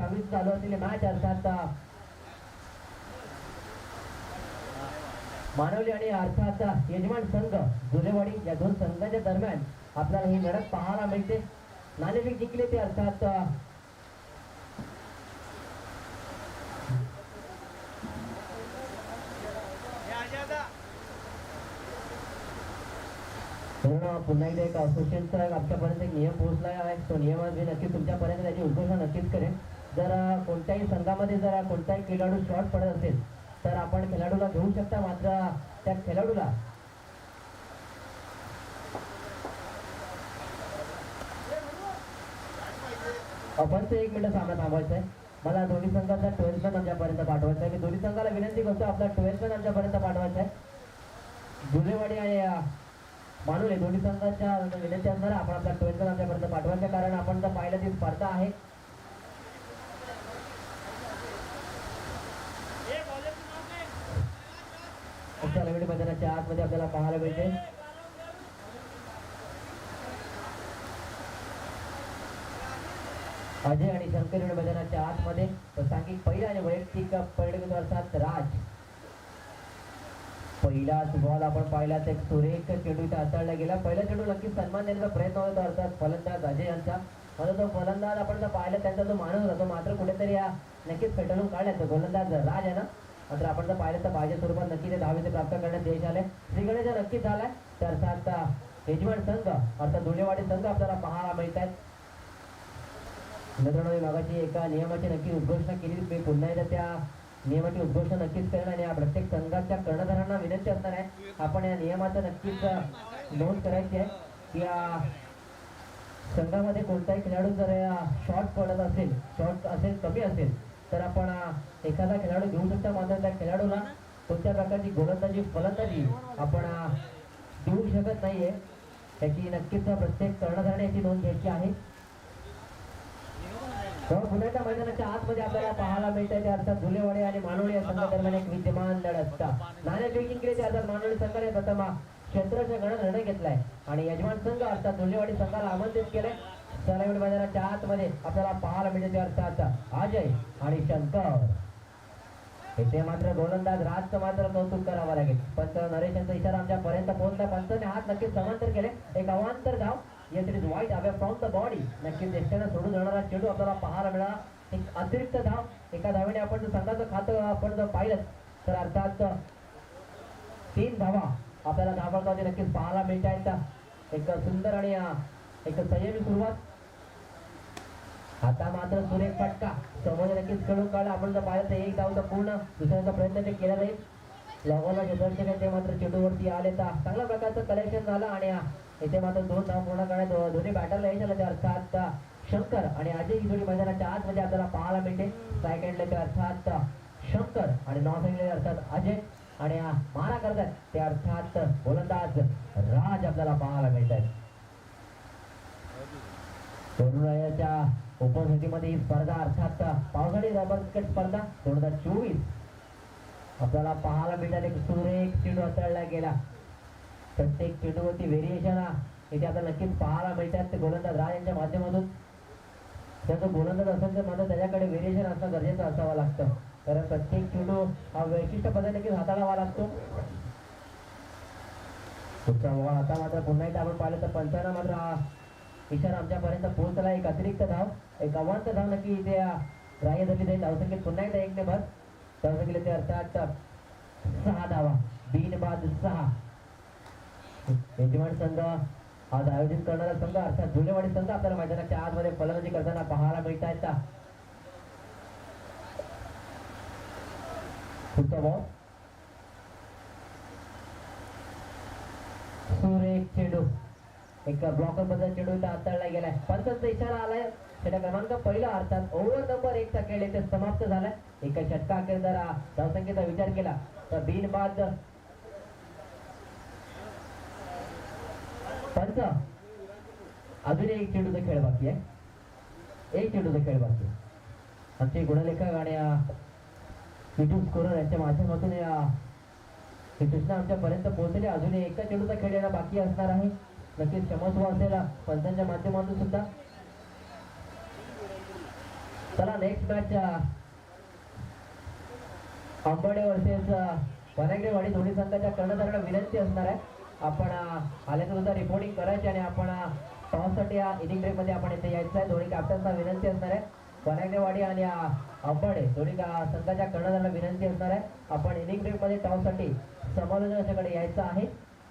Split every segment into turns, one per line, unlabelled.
चालू असलेली मॅच अर्थात मानवली आणि अर्थात यजमान संघ जुलेवाडी या दोन संघाच्या दरम्यान आपल्याला ही लढत पाहायला मिळते. नाणेफेक जिंकले ते अर्थात पुन्हा एकदा एक असोसिएशनचा आमच्यापर्यंत एक नियम पोहोचला आहे तो नियम मी नक्की तुमच्यापर्यंत त्याची उद्घोषणा नक्कीच करेन. जर कोणत्याही संघामध्ये जर कोणताही खेळाडू शॉर्ट पडत असेल तर आपण खेळाडूला घेऊ शकता मात्र त्या खेळाडूला. आपण एक मिनिट सामना थांबायचं आहे. मला दोन्ही संघाचा ट्वेल्थ मॅन आमच्यापर्यंत पाठवायचा आहे. मी दोन्ही संघाला विनंती करतो आपला ट्वेल्थ मॅन आमच्यापर्यंत पाठवायचा आहे. जुलेवाडी आणि अ, दोन्ही संघाच्या विनंती असणार आपण आपला ट्वेल्थ आमच्यापर्यंत पाठवायचं कारण आपण जर पाहिलं ती स्पर्धा आहे. मैदानाच्या आतमध्ये आपल्याला पाहायला मिळते. अजय आणि शंकर लवडी मैदानाच्या आतमध्ये. सांघिक पहिला आणि वैयक्तिक पर्यटक अर्थात राज. पहिलाच बॉल आपण पाहिलाच एक सुरेख चेंडू इथे हाताळला गेला. पहिला चेंडू नक्कीच सन्मान देण्याचा प्रयत्न होता अर्थात फलंदाज अजय यांचा. मला तो फलंदाज आपण जर पाहिलं त्यांचा जो माणूस होता तो मात्र कुठेतरी या नक्कीच फेटाळून काढला. तो गोलंदाज राज आहे ना? मात्र आपण जर पाहिलं तर पाहिजे स्वरूपात नक्की ते दहावीचे प्राप्त करण्यात यश आले श्रीगणेश नक्कीच झालाय तर अर्थात यजमान संघ अर्थात धुळेवाडी संघ आपल्याला पाहायला मिळत आहेत मित्रांनो मी मागाची एका नियमाची नक्की उद्घोषणा केली. मी पुन्हा एकदा त्या नियमाची उद्घोषणा नक्कीच करेन आणि या प्रत्येक संघाच्या कर्णधारांना विनंती असणार आहे. आपण या नियमाचं नक्कीच नोंद करायची आहे की या संघामध्ये कोणताही खेळाडू जर शॉर्ट पडत असेल शॉर्ट असेल कमी असेल तर आपण एखादा खेळाडू घेऊ शकता मात्र त्या खेळाडूला कोणत्या प्रकारची गोलंदाजी फलंदाजी आपण देऊ शकत नाहीये. त्याची नक्कीच प्रत्येक कर्णधाराने याची नोंद घ्यायची आहे. तर पुण्याच्या मैदानाच्या आतमध्ये आपल्याला पाहायला मिळतंय ते अर्थात धुलेवाडे आणि मानोळी या संघादरम्यान एक विद्यमान लढत. नाणेफेक जिंकली ते अर्थात मानोळी संघाने प्रथम क्षेत्राच्या गणात निर्णय घेतलाय. आणि यजमान संघ अर्थात धुलेवाडी संघाला आमंत्रित केलंय. सलाईवडी मैदानाच्या आतमध्ये आपल्याला पाहायला मिळते अर्थात अजय आणि शंकर. इथे मात्र गोलंदाज राजचं मात्र कौतुक करावं लागेल. पंत नरेश यांचा इशारा आमच्यापर्यंत पोहोचला पंतने हात नक्कीच समांतर केले. एक अवांतर धाव. येत इज वाईट अवे फ्रॉम द बॉडी नक्कीच एकट्यानं सोडून जाणारा चेंडू आपल्याला पाहायला मिळाला. एक अतिरिक्त धाव. एका धावेने आपण जर संघाचं खातं आपण जर पाहिलं तर अर्थात तीन धावा आपल्याला धावकावती नक्कीच पाहायला मिळत आहेत एक सुंदर आणि एक संयमी सुरुवात. आता मात्र सुरेख फटका. समोर नक्कीच खेळून काढला. आपण जर पाहिलं तर एक धाव तर पूर्ण दुसऱ्याचा प्रयत्न ते केला जाईल लगोला क्षेत्ररक्षक ते मात्र चेंडूवरती आले तर चांगल्या प्रकारचं कलेक्शन झालं आणि इथे मात्र दोन धाव पूर्ण करण्यात दोन्ही बॅटरला यश आलं ते अर्थात शंकर आणि अजय ही जोडी मैदानाच्या आतमध्ये आपल्याला पाहायला मिळते. स्ट्राईक ते अर्थात शंकर आणि नॉन हँडले अर्थात अजय. आणि मारा करतात ते अर्थात गोलंदाज राज आपल्याला पाहायला मिळत आहेत तरुणाच्या उपस्थितीमध्ये ही स्पर्धा अर्थात पावसाळी रबर क्रिकेट स्पर्धा दोन हजार चोवीस. आपल्याला पाहायला मिळतात एक सुरेख चेंडू हाताळला गेला. प्रत्येक चेंडूवरती व्हेरिएशन इथे आपल्याला नक्कीच पाहायला मिळतात. ते गोलंदाज राज यांच्या माध्यमातून. त्याचा गोलंदाज असेल तर मात्र त्याच्याकडे व्हेरिएशन असणं गरजेचं असावं लागतं. कारण प्रत्येक चेंडू हा वैशिष्ट्य पद्धतीने नक्कीच हाताळावा लागतो. पुढचा आता मात्र पुन्हा एकदा आपण पाहिलं तर पंचांना मात्र हा इशारा आमच्यापर्यंत पोहोचला एक अतिरिक्त धाव एक अवांत धाव नक्की इथे ग्राह्य धरली जाईल. धावसंख्येत पुन्हा एकदा एक ने बस धावसंख्येला ते अर्थात सहा धावा. बीन बाद सहा. यजमान संघ आज आयोजित करणारा संघ अर्थात जुनेवाडी संघ आपल्याला मैदानाच्या आतमध्ये फलंदाजी करताना पाहायला मिळत आहेत. पुढचा भाऊ सुरेख चेंडू एक ब्लॉकरबद्दल चेंडू हाताळला गेलाय. पंचांचा इशारा आलाय. षटक क्रमांक पहिला अर्थात ओव्हर नंबर एकचा खेळ इथे समाप्त झालाय. एका षटका अखेर जर धावसंख्येचा विचार केला. तर बिन बाद. पंच अजून एक चेंडूचा खेळ बाकी आहे. एक चेंडूचा खेळ बाकी आहे. आमचे गुणलेखक आणि युट्यूब स्कोरर यांच्या माध्यमातून या सूचना आमच्यापर्यंत पोहोचली. अजून एका चेंडूचा खेळ येणं बाकी असणार आहे. नक्कीच क्षमस्व असेल पंचांच्या माध्यमातून सुद्धा. चला next match Ambade versus Vanagarewadi Dhoni संघाच्या कर्णधाराला विनंती असणार आहे. आपण आल्यानंतर रिपोर्टिंग करायची आणि आपण टॉससाठी या इनिंगमध्ये आपण इथे यायचं आहे. धोनी कॅप्टन्सना विनंती असणार आहे. वनागरेवाडी आणि अ, अंबडे. दोन्ही संघाच्या कर्णधाराला विनंती असणार आहे. आपण इनिंगमध्ये टॉससाठी समालोचनाच्याकडे यायचं आहे.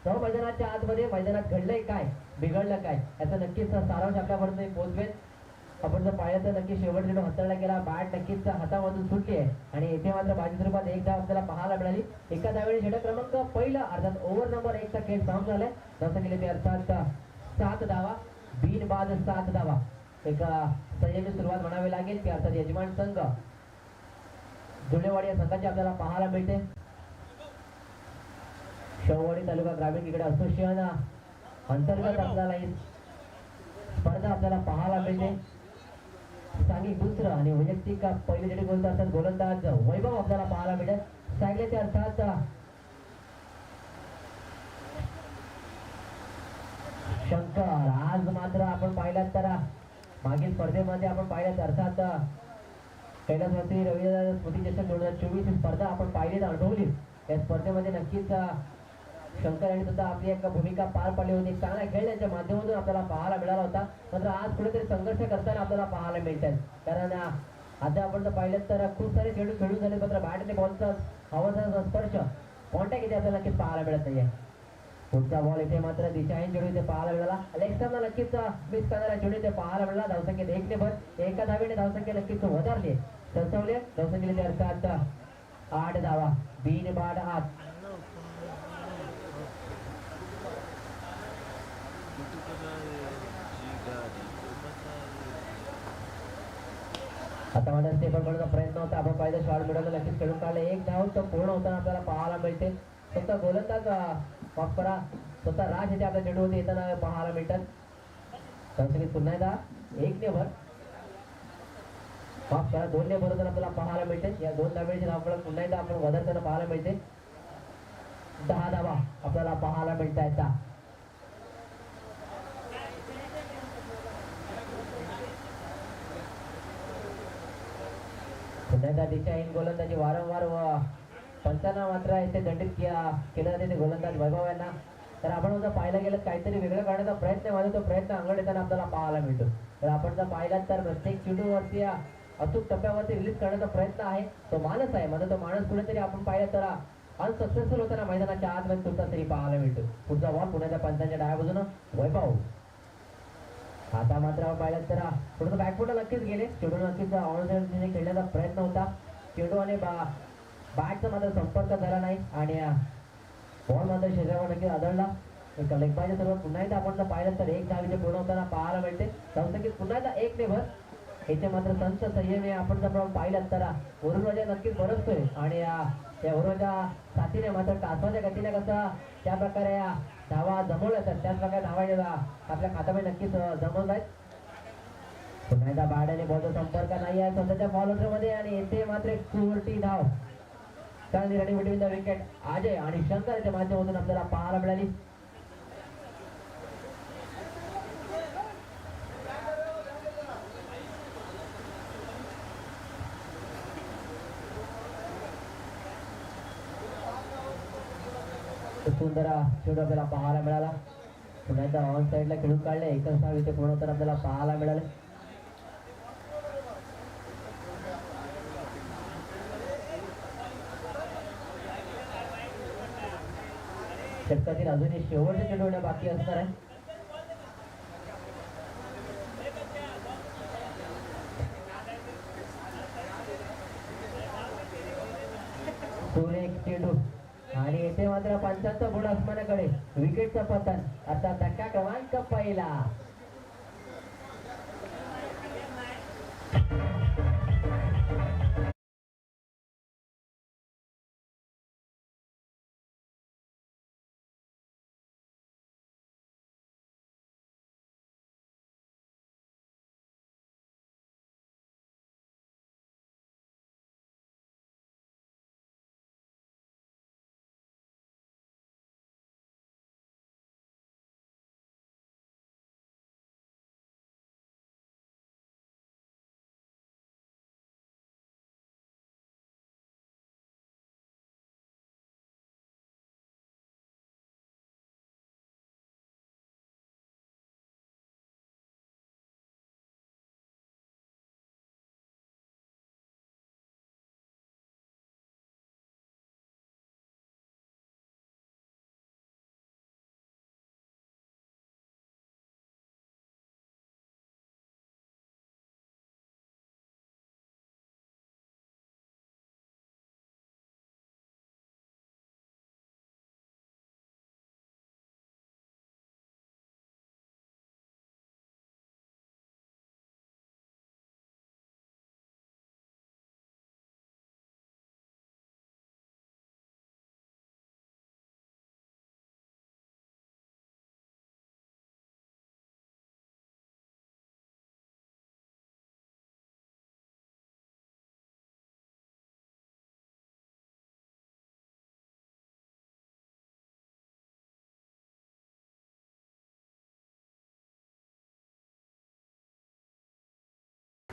तो मैदानाच्या आतमध्ये मैदानात घडलंय काय बिघडलं काय याचा नक्कीच सारांश आपल्यापर्यंत पोहोचवेल. आपण जर पाहिलं तर नक्की शेवट चेंडू हाताळला गेला बॅट नक्कीच हातामधून सुटली आहे. आणि इथे मात्र बाजी रूपात एक धाव आपल्याला पाहायला मिळाली. एका धावेळी षटक क्रमांक पहिला अर्थात ओव्हर नंबर एकचा खेळ साम झालाय. जसं गेले ते अर्थात सात धावा बीन बाद सात धावा. एक संयमी सुरुवात म्हणावी लागेल की अर्थात यजमान संघ. जुळेवाडी या संघाची आपल्याला पाहायला मिळते. शेववाडी तालुका ग्रामीण क्रिकेट असोसिएशन अंतर्गत आपल्याला ही स्पर्धा आपल्याला पाहायला मिळते. सांघिक दुसरं आणि वैयक्तिक पहिले जरी गोलंदाज अर्थात गोलंदाज वैभव आपल्याला पाहायला मिळेल सांगले ते अर्थात शंकर आज मात्र आपण पाहिलात तर मागील स्पर्धेमध्ये आपण पाहिल्यात अर्थात कैलासवरती रवींद्र स्मृती चषक दोन हजार चोवीस ही स्पर्धा आपण पाहिली अनुभवली. या स्पर्धेमध्ये नक्कीच शंकर यांनी सुद्धा आपली एक भूमिका पार पाडली होती. एक चांगला खेळ त्यांच्या माध्यमातून आपल्याला पाहायला मिळाला होता. मात्र आज कुठेतरी संघर्ष करताना आपल्याला पाहायला मिळतात कारण आता आपण जर पाहिलं तर खूप सारे खेळू खेळून झाले. मात्र बॅटने बॉलचा हवाचा स्पर्श कॉन्टॅक्ट इथे आपल्याला नक्कीच पाहायला मिळत नाहीये. पुढचा बॉल इथे मात्र दिशाहीन चेडू इथे पाहायला मिळाला. अलेक्सरला नक्कीच मिस करणारा चेडू इथे पाहायला मिळाला. धावसंख्येत एक ने भर. एका धावेने धावसंख्या नक्कीच वधारली. सरसवले धावसंख्येने अर्थात आठ धावा. बीन बाद आठ. आता माझा पण करण्याचा प्रयत्न होता. आपण पाहिजे शॉट मिळवलं लक्षात खेळून पाहिलं एक धाव तो पूर्ण होताना आपल्याला पाहायला मिळते. स्वतः गोलंदाज अं, माफ करा. स्वतः राज येते आपल्या चेंडूवरती येताना पाहायला मिळतात. संसदेत पुन्हा एकदा एक ने भर. माफ करा दोन नेवर भर होताना आपल्याला पाहायला मिळते. या दोन धावेची धाव आपल्याला पुन्हा एकदा आपण वधारताना पाहायला मिळते. दहा धावा आपल्याला पाहायला मिळत आहेत पुन्हा दिशा इन गोलंदाजी वारंवार व पंचांना मात्र इथे दंडित किया- केलं जाते ते गोलंदाज वैभव यांना तर आपण जर पाहायला गेलं काहीतरी वेगळं काढण्याचा प्रयत्न आहे माझा तो प्रयत्न अंगड येताना आपल्याला पाहायला मिळतो. तर आपण जर पाहिलात तर प्रत्येक चेंडूवरती या अचूक टप्प्यावरती रिलीज करण्याचा प्रयत्न आहे. तो माणूस आहे माझा तो माणूस कुठेतरी आपण पाहिलं तर अनसक्सेसफुल होताना मैदानाच्या आतमध्ये तुमचा तरी पाहायला मिळतो. पुढचा बॉल पुण्याच्या पंचांच्या डाव्या बाजूनं वैभव. आता मात्र आपण पाहिलं तर थोडंसं बॅकफुटला नक्कीच गेले. चेडू नक्कीच ऑनसाईड खेळण्याचा प्रयत्न होता. चेडू आणि बा बॅटचा मात्र संपर्क झाला नाही आणि बॉल मात्र शरीरावर नक्कीच आदळला. एक लेगबाईच्या सर्व. पुन्हा एकदा आपण जर पाहिलं तर एक धावीचे पूर्ण होताना पाहायला मिळते. की पुन्हा एकदा एक नेभर इथे मात्र संत संयमी आपण जर पाहिलं तर वरुण राजा नक्कीच बरसतोय. आणि या त्या साथीने मात्र टासाच्या गतीने कसं त्या प्रकारे धावा जमवल्या तर त्याच प्रकारे धावा आपल्या खात्यामध्ये नक्कीच जमवत आहेत. पुन्हा एकदा बाड्याने बॉलचा संपर्क नाही आहे स्वतःच्या बॉलरमध्ये आणि येथे मात्र एक चोरटी धाव. चांगली विकेट अजय आणि शंकर याच्या माध्यमातून आपल्याला पाहायला मिळाली. खूप जरा चेंडू आपल्याला पाहायला मिळाला पुन्हा एकदा ऑन साईडला खेळून काढले एकच धाव इथे पूर्ण तर आपल्याला पाहायला मिळाले षटकातील अजूनही शेवटचे चेंडू बाकी असणार आहे सुरेख चेंडू आणि येथे मात्र पंचांचा बुड आसमानाकडे विकेटचा पतन. आता धक्का क्रमांक पहिला.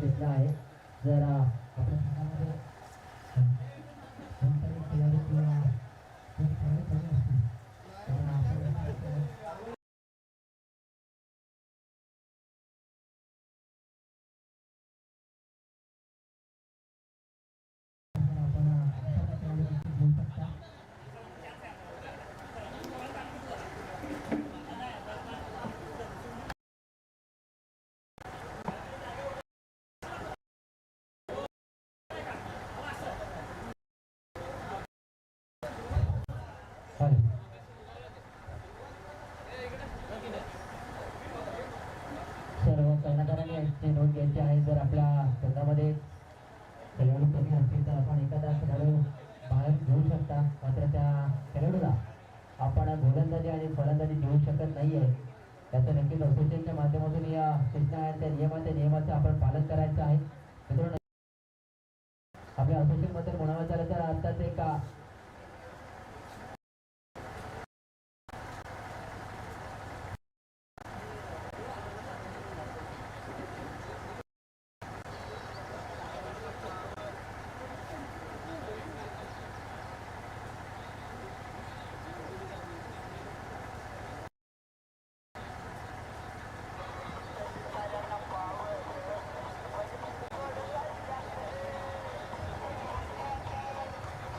कर्णधारांना आहे जर घ्यायची आहे. जर आपल्या संघामध्ये खेळाडू कमी असतील तर आपण एखादा खेळाडू बाहेर घेऊ शकता. मात्र त्या खेळाडूला आपण गोलंदाजी आणि फलंदाजी देऊ शकत नाही आहे त्याचं नक्कीच असोसिएशनच्या माध्यमातून या सूचना आहेत. त्या नियमाच्या नियमाचं आपण पालन करायचं आहे. मित्रांनो आपल्या असोसिएशन म्हणावं झालं तर आत्ताच एका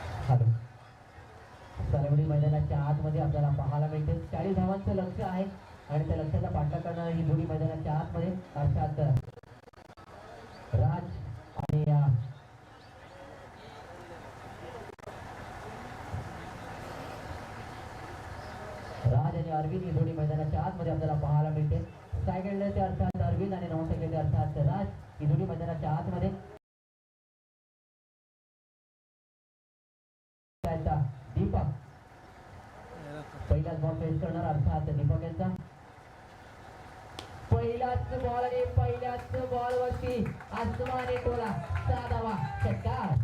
अ, हॅलो सालवडी मैदानाच्या आतमध्ये आपल्याला पाहायला मिळते धावांचं लक्ष आहे आणि त्या लक्ष्याचा पाठला करणारा ही जोडी मैदानाच्या आतमध्ये अर्थात राज आणि राज आणि अरविंद ही जोडी मैदानाच्या आतमध्ये आपल्याला पाहायला मिळते. सायकलचे अर्थात अरविंद आणि नॉन सायकलचे अर्थात राज ही दोन्ही मैदानाच्या आतमध्ये त्याचा दीपक पहिलाच बॉल फेस करणार अर्थात दीपक यांचा पहिलाच बॉल आणि पहिल्याच बॉल वरती आसमानी टोला. साधावा षटकार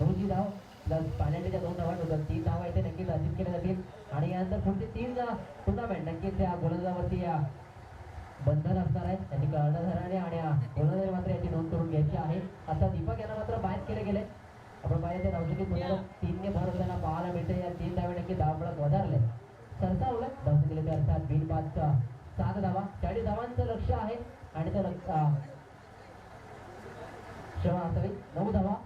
दोनची धाव पाण्याच्या दोन धावा होतात तीन धावा इथे नक्कीच अचीव केल्या जातील. आणि यानंतर पुढचे तीन टुर्नामेंट नक्कीच त्या गोलंदाजावरती या बंधन असणार आहे त्यांनी कर्णधाराने आणि या गोलंदाजाने मात्र याची नोंद करून घ्यायची आहे. आता दीपक यांना मात्र बाहेर केले गेले. आपण पाहिजे धावसंख्येत पुन्हा तीनने भर होताना पाहायला मिळते या तीन धावे नक्की धावपळत वधारले. सरसा उलट धावसंख्येचे अर्थात बिन पाच सात धावा. चाळीस धावांचं लक्ष आहे. आणि त्या क्षमा असावी. नऊ धावा.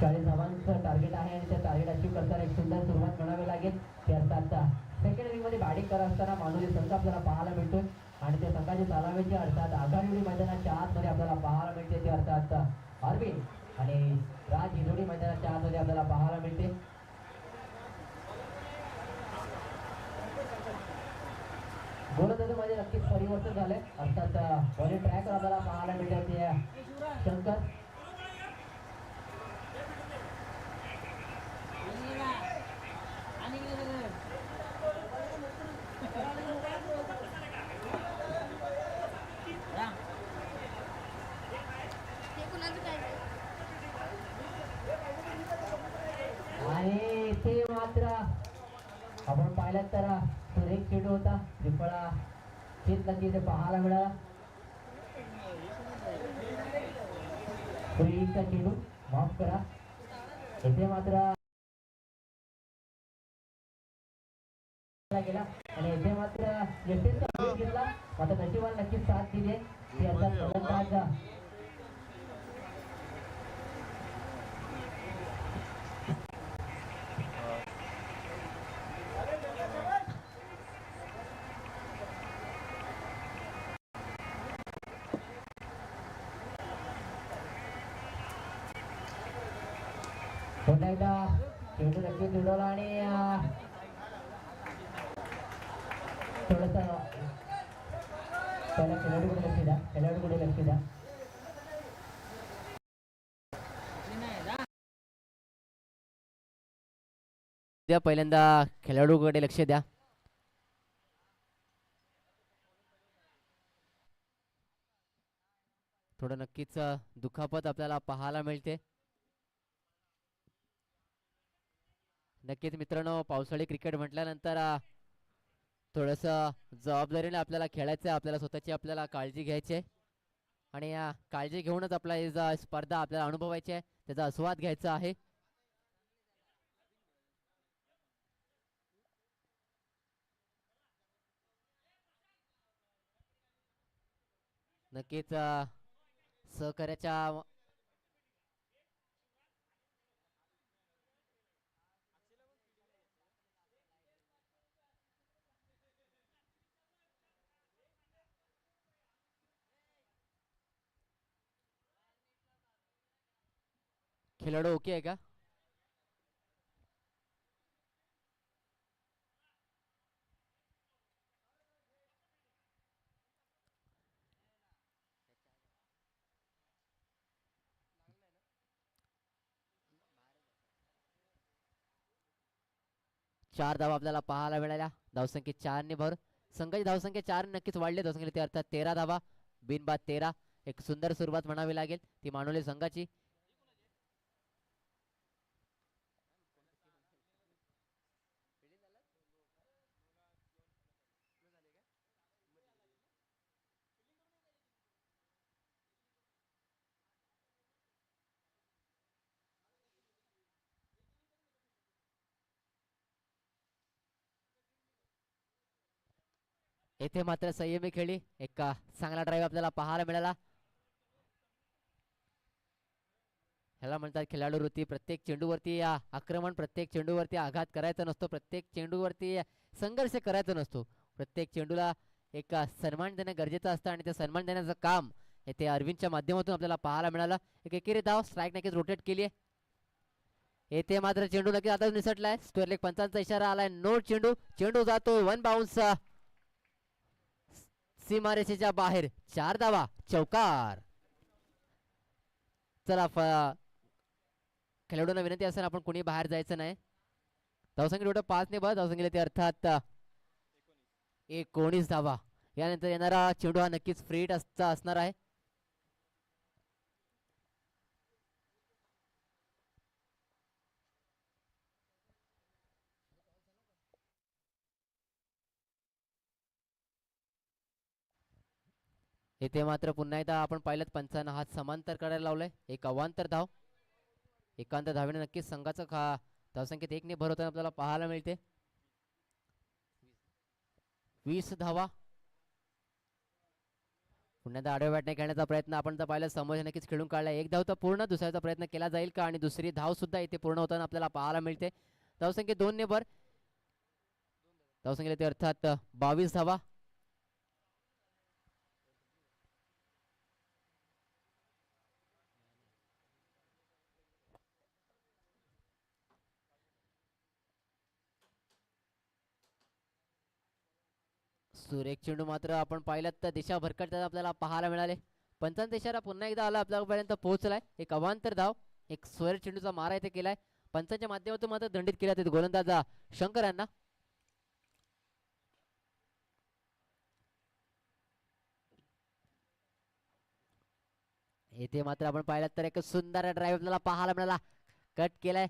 चाळीस धावांचं टार्गेट आहे आणि त्या टार्गेट अचीव करताना एक सुंदर सुरुवात म्हणावी लागेल. ते अर्थात सेकंड इनिंगमध्ये बॅटिंग करत असताना मानुली संघ आपल्याला पाहायला मिळतोय आणि त्या संघाची चालावीची अर्थात आघाडी मैदानाच्या आतमध्ये आपल्याला पाहायला मिळते. ते अर्थात अरविंद आणि राज हिजोडी मैदानाच्या आतमध्ये आपल्याला पाहायला मिळते. गोलंदाजीमध्ये नक्कीच परिवर्तन झालंय. अर्थात बॉलिंग ट्रॅक आपल्याला पाहायला मिळते ते शंकर
हे कुणाचं काय नाही.
आणि ते मात्र आपण पाहिलं तर सुरेख चेंडू होता. त्रिफळा हेच तिथे पाहायला मिळाला. फ्रीचा चेंडू
माफ करा. इथे मात्र गेला. आणि इथे मात्र यशस्वीचा घेतला मात्र नशिबाला नक्कीच साथ दिली. ती आता फलंदाज पुन्हा एकदा चेंडू नक्कीच उडवला आणि थोडस पहिला खेळाडूकडे लक्ष द्या? खेळाडूकडे लक्ष द्या?
द्या पहिल्यांदा खेळाडूकडे लक्ष द्या. थोडं नक्कीच दुखापत आपल्याला पाहायला मिळते. नक्कीच मित्रांनो पावसाळी क्रिकेट म्हटल्यानंतर थोडंसं जबाबदारीने आपल्याला खेळायचं आहे आपल्याला स्वतःची आपल्याला काळजी घ्यायची आहे आणि काळजी घेऊनच आपला ही स्पर्धा आपल्याला अनुभवायची आहे त्याचा आस्वाद घ्यायचा आहे. नक्कीच सहकार्याच्या खेळाडू ओके आहे का चार धाव आपल्याला पाहायला मिळाल्या. धावसंख्या चारने भर. संघाची धावसंख्या चार नक्कीच वाढली. धावसंख्या ते अर्थात तेरा धावा. बिनबाद तेरा. एक सुंदर सुरुवात म्हणावी लागेल. ती मानवली संघाची. येथे मात्र संयमी खेळी एक चांगला ड्राईव्ह आपल्याला पाहायला मिळाला. ह्याला म्हणतात खेळाडू वृत्ती. प्रत्येक चेंडूवरती आक्रमण प्रत्येक चेंडूवरती आघात करायचा नसतो. प्रत्येक चेंडूवरती संघर्ष करायचा नसतो. प्रत्येक चेंडूला एक सन्मान देणं गरजेचं असतं आणि ते सन्मान देण्याचं काम येथे अरविंदच्या माध्यमातून आपल्याला पाहायला मिळालं. एक एकेरी धाव. स्ट्राईक नक्कीच रोटेट केली आहे. येथे मात्र चेंडू नक्कीच आता निसटलाय. स्क्वेअर लेग पंचांचा इशारा आलाय. नो चेंडू. चेंडू जातो वन बाउन्स सीमारेषेच्या बाहेर. चार धावा. चौकार. चला फ- खेळाडूंना विनंती असेल आपण कोणी बाहेर जायचं नाही. धावसंख्या टोटल पाच ने बस. धावसंख्येला ते अर्थात एकोणीस. धावा. यानंतर येणारा चेंडू हा नक्कीच फ्रीट असता असणार आहे. येथे मात्र पुन्हा एकदा आपण पाहिलं पंचांना हात समांतर करायला लावलाय. एक अवांतर धाव. एकांत धावेने नक्कीच संघाचं खा धावसंख्येत एक ने भर होताना आपल्याला पाहायला मिळते. वीस धावा. पुन्हा आडव्या बॅटने खेळण्याचा प्रयत्न आपण जर पाहिलं समोर नक्कीच खेळून काढला एक धाव तर पूर्ण दुसऱ्याचा प्रयत्न केला जाईल का? आणि दुसरी धाव सुद्धा इथे पूर्ण होताना आपल्याला पाहायला मिळते. धावसंख्येत दोन ने भर धावसंख्येला ते अर्थात बावीस धावा. सुरेख चेंडू मात्र आपण पाहिलं तर दिशा भरकटताना आपल्याला पाहायला मिळाले. पंचांचा इशारा पुन्हा एकदा आला आपल्यापर्यंत पोहोचलाय. एक अवांतर धाव एक स्वर चेंडूचा मारा इथे केलाय. पंचांच्या माध्यमातून मात्र दंडित केला तिथे गोलंदाजा शंकर यांना. येथे मात्र आपण पाहिलं तर एक सुंदर ड्राईव्ह आपल्याला पाहायला मिळाला. कट केलाय.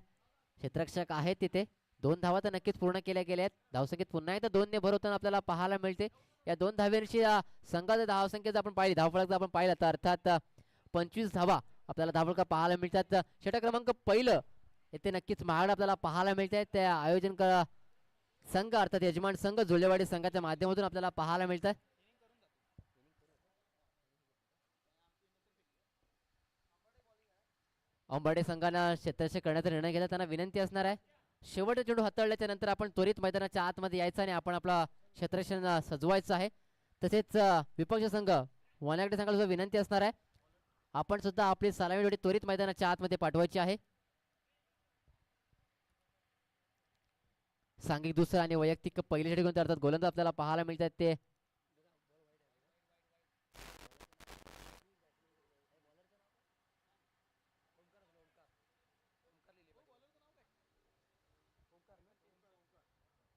क्षेत्रक्षक आहेत तिथे. दोन धावा तर नक्कीच पूर्ण केल्या गेल्या आहेत. धावसंख्येत पुन्हा एकदा दोन ने भर होताना आपल्याला पाहायला मिळते. या दोन धाव्यांशी संघाचा धावसंख्येचा आपण पाहिली धावफळक आपण पाहिलं तर अर्थात पंचवीस धावा आपल्याला धावफळका पाहायला मिळतात. षटक क्रमांक पहिलं येथे नक्कीच महाड आपल्याला पाहायला मिळत आहे त्या आयोजन संघ अर्थात यजमान संघ जुळलेवाडी संघाच्या माध्यमातून आपल्याला पाहायला मिळत आहे अंबाडे संघानं क्षेत्ररक्षण करण्याचा निर्णय घेतला. त्यांना विनंती असणार आहे. शेवटचा चेंडू हाताळल्याच्या नंतर आपण त्वरित मैदानाच्या आतमध्ये यायचं आणि आपण आपला क्षेत्रक्षण सजवायचं आहे. तसेच विपक्ष संघ वनाकडे संघाला सुद्धा विनंती असणार आहे. आपण सुद्धा आपली सलामी जोडी त्वरित मैदानाच्या आतमध्ये पाठवायची आहे. सांघिक दुसरं आणि वैयक्तिक पहिल्या षटक घेऊन अर्थात गोलंदाज आपल्याला पाहायला मिळतात ते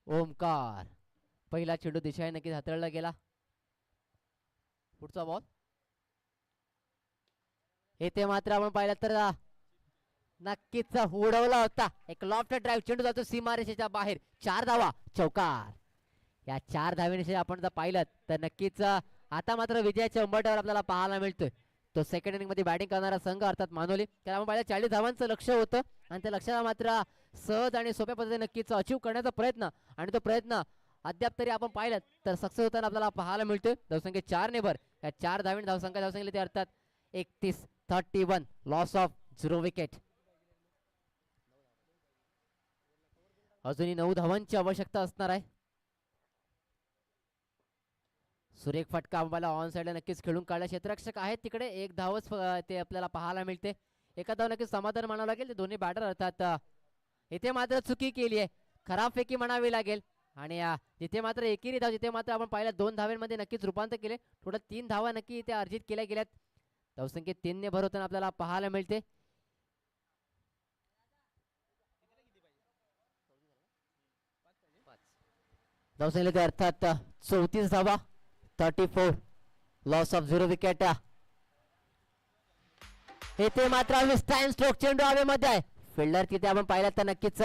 ओमकार पहिला चेंडू दिशा नक्कीच हाताळला गेला. पुढचा बॉल येथे मात्र आपण पाहिलं तर नक्कीच उडवला होता. एक लॉफ्ट ड्राईव्ह चेंडू जातो सीमारेषेच्या बाहेर. चार धावा चौकार. या चार धावेनिशी आपण जर पाहिलं तर नक्कीच आता मात्र विजयाच्या उंबरठ्यावर आपल्याला पाहायला मिळतोय. तो सेकंड इनिंगमध्ये बॅटिंग करणारा संघ अर्थात मानवली त्याला आपण पाहिलं चाळीस धावांचं लक्ष होतं. आणि त्या लक्षाला मात्र सहज आणि सोप्या पद्धतीने नक्कीच अचीव करण्याचा प्रयत्न. आणि तो प्रयत्न अद्याप तरी आपण पाहिलं तर सक्सेस होताना आपल्याला पाहायला मिळतोय. धावसंख्या चार नेबर या चार धावीन धावसंख्या धावसंख्या ते अर्थात एकतीस thirty one loss of zero wicket अजूनही नऊ धावांची आवश्यकता असणार आहे. सुरेख फटका आम्हाला ऑन साईडला नक्कीच खेळून काढला. क्षेत्ररक्षक आहेत तिकडे. एक धावच ते आपल्याला पाहायला मिळते. एका धाव नक्कीच समाधान म्हणावं लागेल. ते दोन्ही बॅटर अर्थात इथे मात्र चुकी केली आहे. खराब फेकी म्हणावी लागेल. आणि जिथे मात्र एकेरी धाव जिथे मात्र आपण पाहिलं दोन धाव्यांमध्ये नक्कीच रूपांतर केले. थोडं तीन धावा नक्की इथे अर्जित केल्या गेल्यात. धावसंख्येत तीनने भर होताना आपल्याला पाहायला मिळते. धावसंख्येला अर्थात चौतीस धावा. Thirty four loss of zero wicket येथे मात्र विस्टाईन स्ट्रोक चेंडू हवेमध्ये आहे. फिल्डर तिथे आपण पाहिलं तर नक्कीच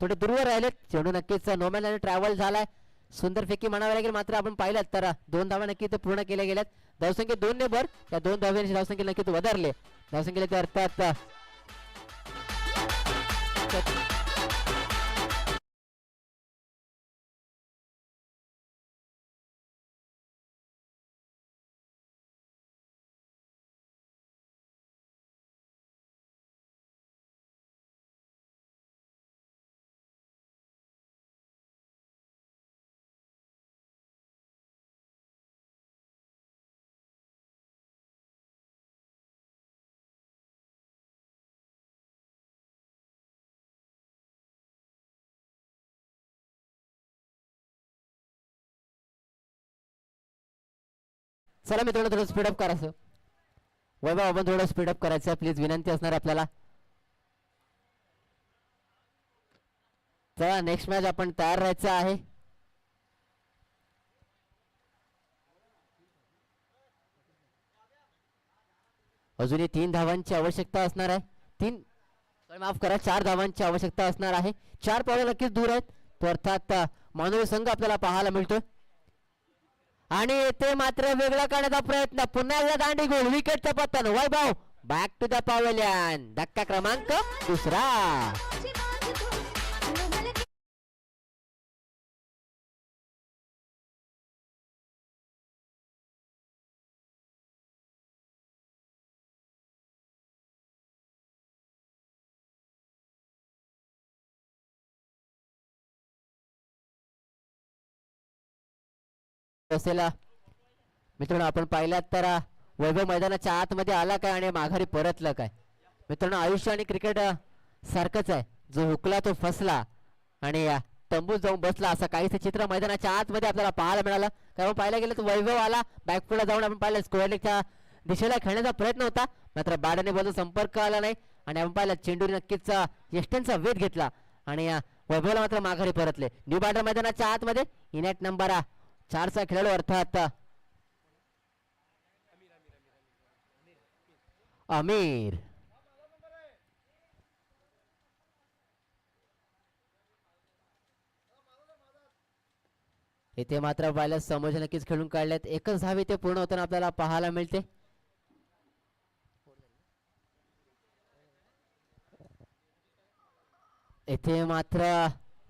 थोडे दूरवर राहिलेत. चेंडू नक्कीच नोमॅन ट्रॅव्हल झालाय. सुंदर फेकी म्हणावी लागेल मात्र आपण पाहिलं तर दोन धावा नक्की इथे पूर्ण केल्या गेल्यात. धावसंख्या दोन ने भर. या दोन धाव्यांची धावसंख्या नक्कीच वधारले. धावसंख्येला ते अर्थात चला मित्रांनो थोडं स्पीडअप करायचं वैभव आपण थोडं स्पीडअप करायचं प्लीज विनंती असणार आपल्याला. चला नेक्स्ट मॅच आपण तयार राहायचं आहे. अजूनही तीन धावांची आवश्यकता असणार आहे. तीन माफ करा चार धावांची आवश्यकता असणार आहे. चार पावलं नक्कीच दूर आहेत. तो अर्थात मानवी संघ आपल्याला पाहायला मिळतोय. आणि येथे मात्र वेगळा करण्याचा प्रयत्न. पुन्हा एकदा दांडी गोल विकेटच्या पत्तन Vaibhav. Back to the pavilion धक्का क्रमांक दुसरा. असेल. मित्रांनो आपण पाहिलात तर वैभव मैदानाच्या आतमध्ये आला काय आणि माघारी परतलं काय? मित्रांनो आयुष्य आणि क्रिकेट सारखंच आहे. जो हुकला तो फसला. आणि अ, तंबूत जाऊन बसला असं काहीच चित्र मैदानाच्या आतमध्ये आपल्याला पाहायला मिळालं. कारण पाहायला गेलं तर वैभव आला. बॅकफुडला जाऊन आपण पाहिलं स्क्वेअर लेगच्या दिशेला खेळण्याचा प्रयत्न होता. मात्र बाडाने बॉलचा संपर्क आला नाही. आणि आपण पाहिलं चेंडूने नक्कीच अ, वेध घेतला. आणि वैभवला मात्र माघारी परतले. न्यू बाडर मैदानाच्या आतमध्ये इनॅट नंबर अ, चारचा खेळाडू अर्थात अमीर. इथे मात्र पाहिल्यास समोरच्या नक्कीच खेळून काढलेत. एकच धावी ते पूर्ण होताना आपल्याला पाहायला मिळते. इथे मात्र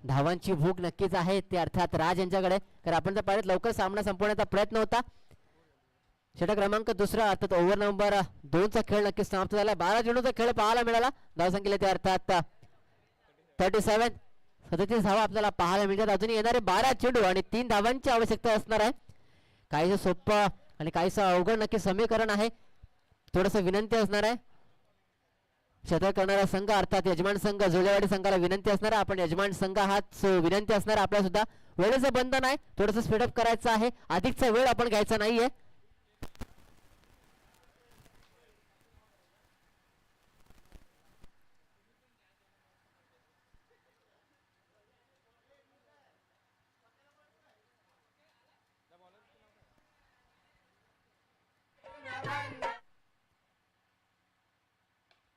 धावांची भूक नक्कीच आहे ते अर्थात राज यांच्याकडे. कारण आपण तर पाहिलं लवकर सामना संपवण्याचा प्रयत्न होता. षटक क्रमांक दुसरा अर्थात ओव्हर नंबर दोनचा खेळ नक्कीच समाप्त झाला. बारा चेंडूचा खेळ पाहायला मिळाला. धावसंख्येला ते अर्थात थर्टी सेवन सदतीस धावा आपल्याला पाहायला मिळतात. अजून येणारे बारा चेंडू आणि तीन धावांची आवश्यकता असणार आहे. काहीसं सोपं आणि काहीसं अवघड नक्की समीकरण आहे. थोडंसं विनंती असणार आहे. शतक करणारा संघ अर्थात यजमान संघ जुळेवाडी संघाला विनंती असणार आपण यजमान संघ हाच विनंती असणार आपल्याला आपल्या सुद्धा वेळेचं बंधन आहे थोडंसं स्पीडअप करायचं आहे. अधिकचा वेळ आपण घ्यायचा नाहीये.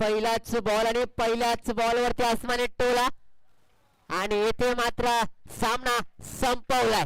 पहिलाच बॉल आणि पहिल्याच बॉल वरती आसमाने टोला. आणि येथे मात्र सामना संपवलाय.